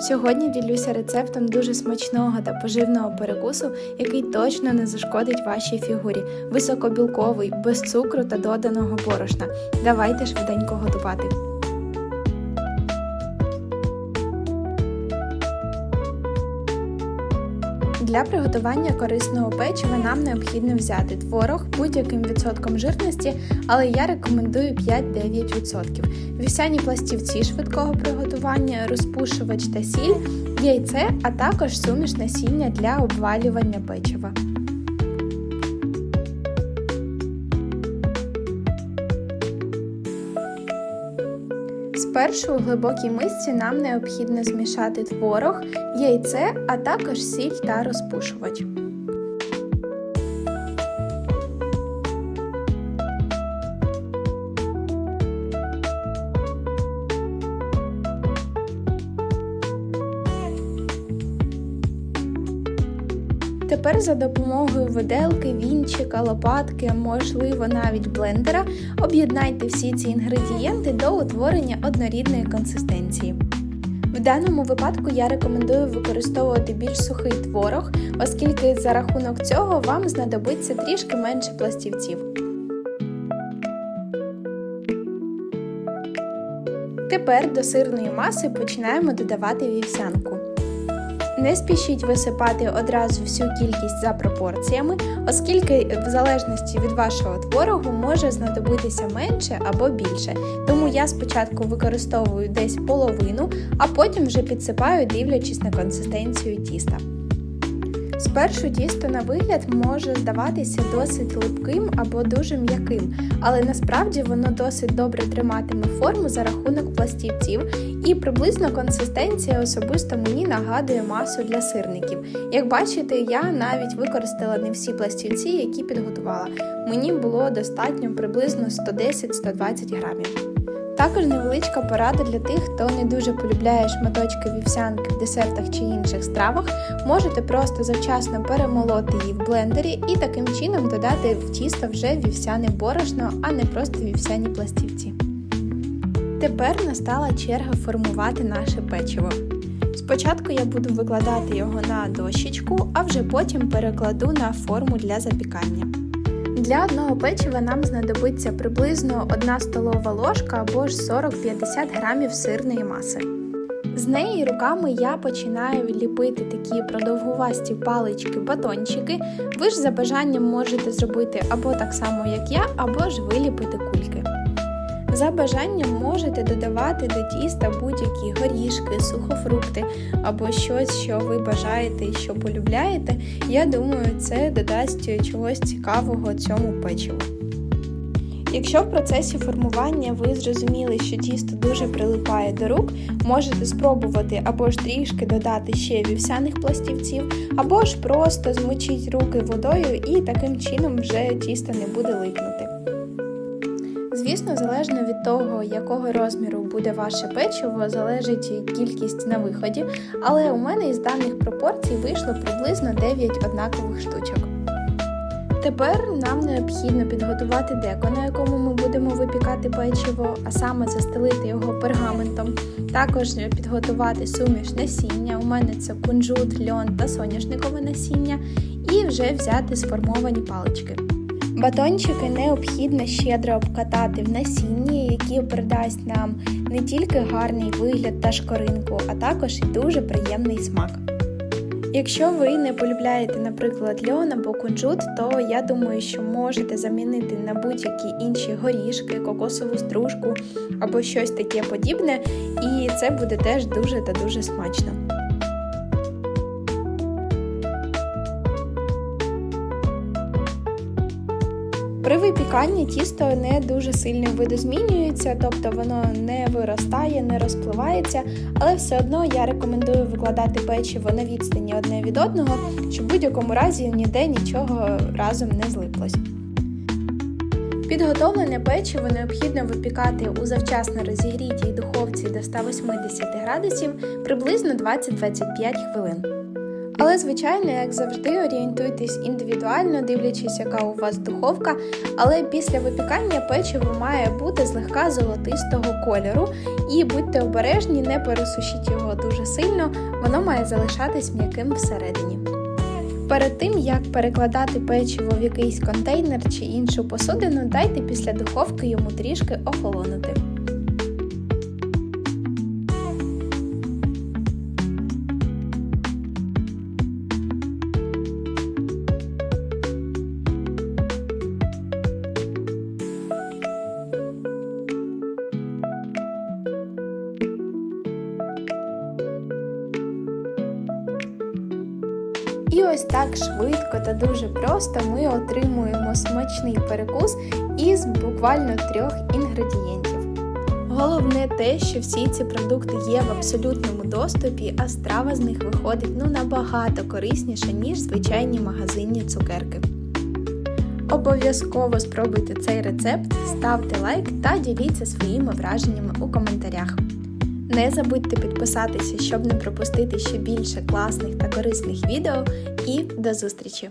Сьогодні ділюся рецептом дуже смачного та поживного перекусу, який точно не зашкодить вашій фігурі. Високобілковий, без цукру та доданого борошна. Давайте швиденько готувати. Для приготування корисного печива нам необхідно взяти творог будь-яким відсотком жирності, але я рекомендую 5-9%. Вівсяні пластівці швидкого приготування, розпушувач та сіль, яйце, а також суміш насіння для обвалювання печива. Спершу у глибокій мисці нам необхідно змішати творог, яйце, а також сіль та розпушувач. Тепер за допомогою виделки, вінчика, лопатки, можливо, навіть блендера, об'єднайте всі ці інгредієнти до утворення однорідної консистенції. В даному випадку я рекомендую використовувати більш сухий творог, оскільки за рахунок цього вам знадобиться трішки менше пластівців. Тепер до сирної маси починаємо додавати вівсянку. Не спішіть висипати одразу всю кількість за пропорціями, оскільки в залежності від вашого творогу може знадобитися менше або більше. Тому я спочатку використовую десь половину, а потім вже підсипаю, дивлячись на консистенцію тіста. Спершу тісто на вигляд може здаватися досить липким або дуже м'яким, але насправді воно досить добре триматиме форму за рахунок пластівців, і приблизно консистенція особисто мені нагадує масу для сирників. Як бачите, я навіть використала не всі пластівці, які підготувала. Мені було достатньо приблизно 110-120 грамів. Також невеличка порада для тих, хто не дуже полюбляє шматочки вівсянки в десертах чи інших стравах, можете просто завчасно перемолоти її в блендері і таким чином додати в тісто вже вівсяне борошно, а не просто вівсяні пластівці. Тепер настала черга формувати наше печиво. Спочатку я буду викладати його на дощечку, а вже потім перекладу на форму для запікання. Для одного печива нам знадобиться приблизно 1 столова ложка або ж 40-50 грамів сирної маси. З неї руками я починаю ліпити такі продовгувасті палички-батончики. Ви ж за бажанням можете зробити або так само, як я, або ж виліпити кульки. За бажанням можете додавати до тіста будь-які горішки, сухофрукти або щось, що ви бажаєте і що полюбляєте. Я думаю, це додасть чогось цікавого цьому печиву. Якщо в процесі формування ви зрозуміли, що тісто дуже прилипає до рук, можете спробувати або ж трішки додати ще вівсяних пластівців, або ж просто змочіть руки водою і таким чином вже тісто не буде липнути. Звісно, залежно від того, якого розміру буде ваше печиво, залежить кількість на виході, але у мене із даних пропорцій вийшло приблизно 9 однакових штучок. Тепер нам необхідно підготувати деко, на якому ми будемо випікати печиво, а саме застелити його пергаментом. Також підготувати суміш насіння, у мене це кунжут, льон та соняшникове насіння, і вже взяти сформовані палички. Батончики необхідно щедро обкатати в насінні, які придасть нам не тільки гарний вигляд та шкоринку, а також і дуже приємний смак. Якщо ви не полюбляєте, наприклад, льон або кунжут, то я думаю, що можете замінити на будь-які інші горішки, кокосову стружку або щось таке подібне, і це буде теж дуже та дуже смачно. При випіканні тісто не дуже сильно видозмінюється, тобто воно не виростає, не розпливається, але все одно я рекомендую викладати печиво на відстані одне від одного, щоб в будь-якому разі ніде нічого разом не злиплось. Підготовлене печиво необхідно випікати у завчасно розігрітій духовці до 180 градусів приблизно 20-25 хвилин. Але, звичайно, як завжди, орієнтуйтесь індивідуально, дивлячись, яка у вас духовка. Але після випікання печиво має бути злегка золотистого кольору. І будьте обережні, не пересушіть його дуже сильно, воно має залишатись м'яким всередині. Перед тим як перекладати печиво в якийсь контейнер чи іншу посудину, дайте після духовки йому трішки охолонути. І ось так швидко та дуже просто ми отримуємо смачний перекус із буквально трьох інгредієнтів. Головне те, що всі ці продукти є в абсолютному доступі, а страва з них виходить ну набагато корисніше, ніж звичайні магазинні цукерки. Обов'язково спробуйте цей рецепт, ставте лайк та діліться своїми враженнями у коментарях. Не забудьте підписатися, щоб не пропустити ще більше класних та корисних відео. І до зустрічі!